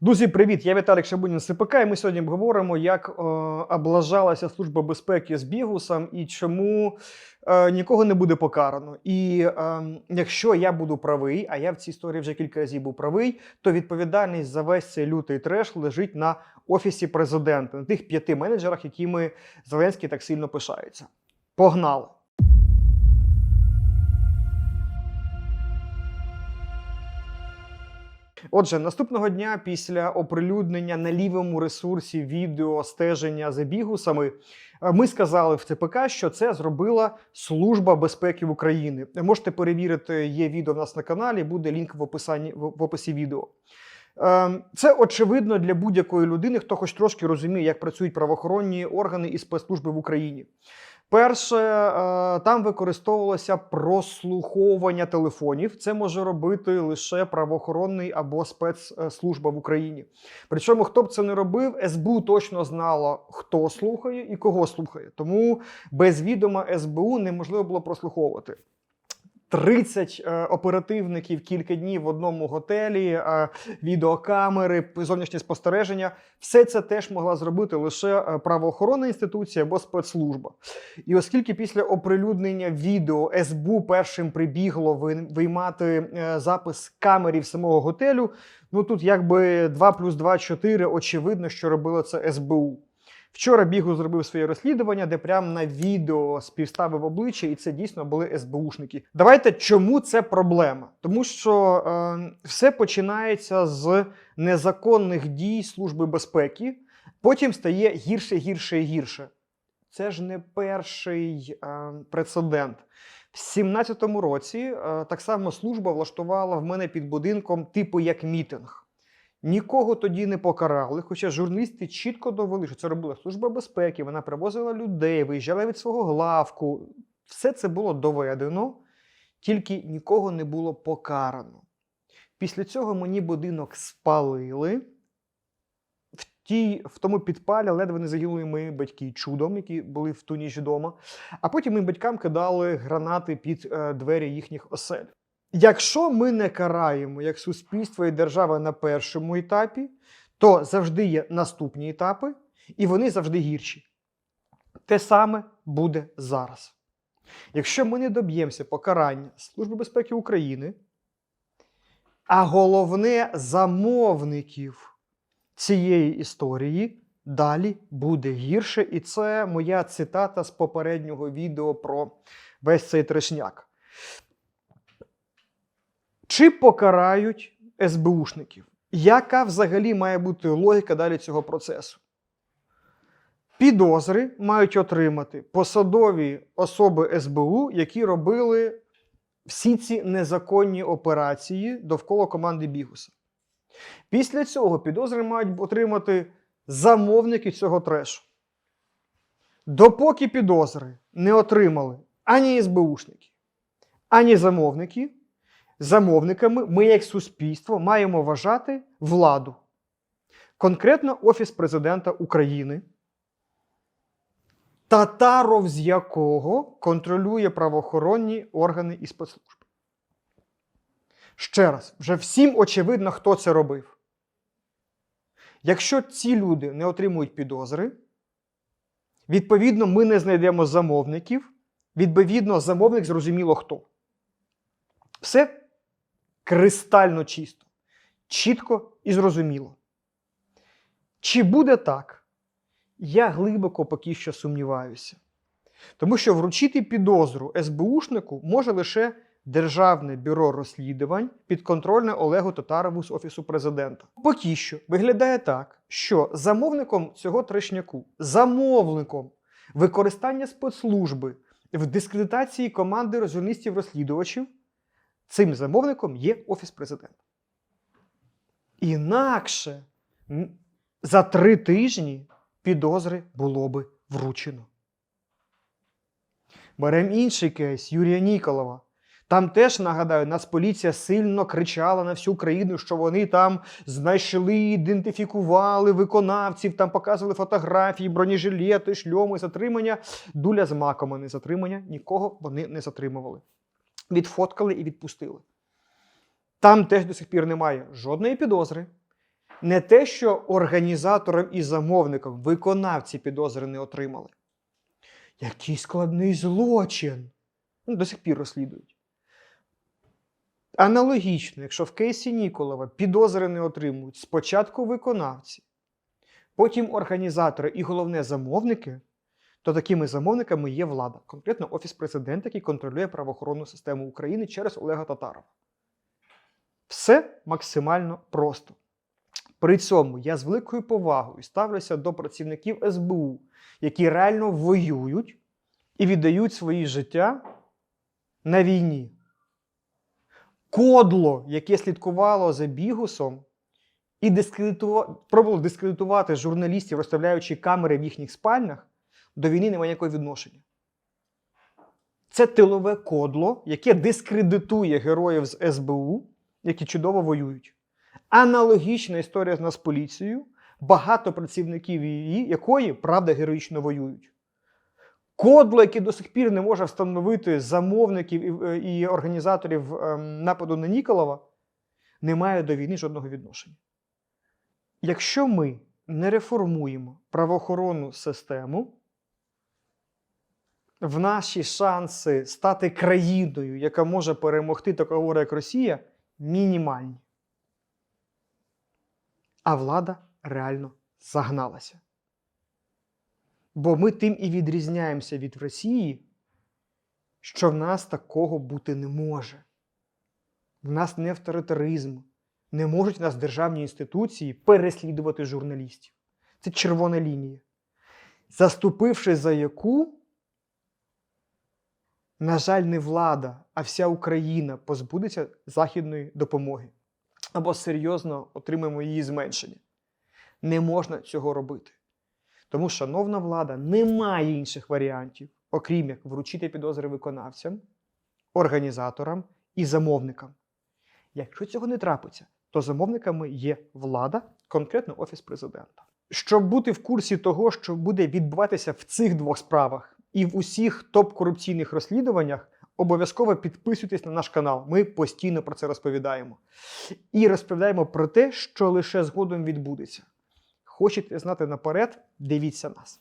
Друзі, привіт! Я Віталік Шабунін з СПК, і ми сьогодні обговоримо, як е, облажалася Служба безпеки з Бігусом і чому е, нікого не буде покарано. І е, якщо я буду правий, а я в цій історії вже кілька разів був правий, то відповідальність за весь цей лютий треш лежить на офісі президента, на тих п'яти менеджерах, якими Зеленський так сильно пишається. Погнали! Отже, наступного дня після оприлюднення на лівому ресурсі відео стеження за бігусами, е, ми сказали в ЦПК, що це зробила Служба безпеки України. Можете перевірити, є відео в нас на каналі, буде лінк в описанні в описі відео. Е, Це очевидно для будь-якої людини, хто хоч трошки розуміє, як працюють правоохоронні органи і спецслужби в Україні. Перше, е, там використовувалося прослуховування телефонів. Це може робити лише правоохоронний або спецслужба в Україні. Причому, хто б це не робив, СБУ точно знало, хто слухає і кого слухає. Тому без відома СБУ неможливо було прослуховувати. 30 е, оперативників кілька днів в одному готелі, е, відеокамери, зовнішнє спостереження. Все це теж могла зробити лише е, правоохоронна інституція або спецслужба. І оскільки після оприлюднення відео СБУ першим прибігло виймати запис камерів самого готелю, ну тут якби 2 плюс 2 – 4, очевидно, що робило це СБУ. Вчора Бігу зробив своє розслідування, де прямо на відео співставив обличчя, і це дійсно були СБУшники. Давайте чому це проблема? Тому що е, все починається з незаконних дій Служби безпеки, потім стає гірше, гірше і гірше. Це ж не перший е, прецедент. В 17-му році е, так само служба влаштувала в мене під будинком типу як мітинг. Нікого тоді не покарали, хоча журналісти чітко довели, що це робила Служба безпеки, вона привозила людей, виїжджала від свого главку. Все це було доведено, тільки нікого не було покарано. Після цього мені будинок спалили. В, тій, в тому підпалі ледве не загинули мої батьки чудом, які були в ту ніч вдома. А потім моїм батькам кидали гранати під е, двері їхніх осель. Якщо ми не караємо як суспільство і держава на першому етапі, то завжди є наступні етапи, і вони завжди гірші. Те саме буде зараз. Якщо ми не доб'ємося покарання Служби безпеки України, а головне замовників цієї історії, далі буде гірше. І це моя цитата з попереднього відео про весь цей трешняк. Чи покарають СБУшників? Яка взагалі має бути логіка далі цього процесу? Підозри мають отримати посадові особи СБУ, які робили всі ці незаконні операції довкола команди Бігуса. Після цього підозри мають отримати замовники цього трешу. Допоки підозри не отримали ані СБУшники, ані замовники, замовниками ми, як суспільство, маємо вважати владу. Конкретно Офіс президента України, татаров з якого контролює правоохоронні органи і спецслужби. Ще раз, вже всім очевидно, хто це робив. Якщо ці люди не отримують підозри, відповідно, ми не знайдемо замовників, відповідно, замовник зрозуміло хто. Все кристально чисто, чітко і зрозуміло. Чи буде так? Я глибоко поки що сумніваюся. Тому що вручити підозру СБУшнику може лише Державне бюро розслідувань підконтрольне Олегу Татарову з Офісу президента. Поки що виглядає так, що замовником цього трешняку, замовником використання спецслужби в дискредитації команди журналістів-розслідувачів цим замовником є Офіс президента. Інакше за три тижні підозри було би вручено. Беремо інший кейс Юрія Ніколова. Там теж нагадаю, Нацполіція сильно кричала на всю країну, що вони там знайшли, ідентифікували виконавців, там показували фотографії, бронежилети, шльоми, затримання. Дуля з маком, не затримання. Нікого вони не затримували. Відфоткали і відпустили. Там теж до сих пір немає жодної підозри, Не те, що організаторам і замовникам виконавці підозри не отримали. Який складний злочин. Ну, до сих пір розслідують. Аналогічно, якщо в кейсі Ніколова підозри не отримують спочатку виконавці, потім організатори і головне замовники, то такими замовниками є влада, конкретно Офіс президента, який контролює правоохоронну систему України через Олега Татарова. Все максимально просто. При цьому я з великою повагою ставлюся до працівників СБУ, які реально воюють і віддають свої життя на війні. Кодло, яке слідкувало за бігусом, і дискредитува... пробувало дискредитувати журналістів, розставляючи камери в їхніх спальнях, до війни немає ніякого відношення. Це тилове кодло, яке дискредитує героїв з СБУ, які чудово воюють. Аналогічна історія з нас поліцією, багато працівників її, якої, правда, героїчно воюють. Кодло, яке до сих пір не може встановити замовників і, е, організаторів ем, нападу на Ніколова, не має до війни жодного відношення. Якщо ми не реформуємо правоохоронну систему, в наші шанси стати країною, яка може перемогти такого, як Росія, мінімальні. А влада реально загналася. Бо ми тим і відрізняємося від Росії, що в нас такого бути не може. В нас не авторитаризм. Не можуть в нас державні інституції переслідувати журналістів. Це червона лінія. Заступивши за яку, на жаль, не влада, а вся Україна позбудеться західної допомоги або серйозно отримаємо її зменшення. Не можна цього робити. Тому, шановна влада, немає інших варіантів, окрім як вручити підозри виконавцям, організаторам і замовникам. Якщо цього не трапиться, то замовниками є влада, конкретно Офіс президента. Щоб бути в курсі того, що буде відбуватися в цих двох справах і в усіх топ-корупційних розслідуваннях, обов'язково підписуйтесь на наш канал. Ми постійно про це розповідаємо. І розповідаємо про те, що лише згодом відбудеться. Хочете знати наперед? Дивіться нас.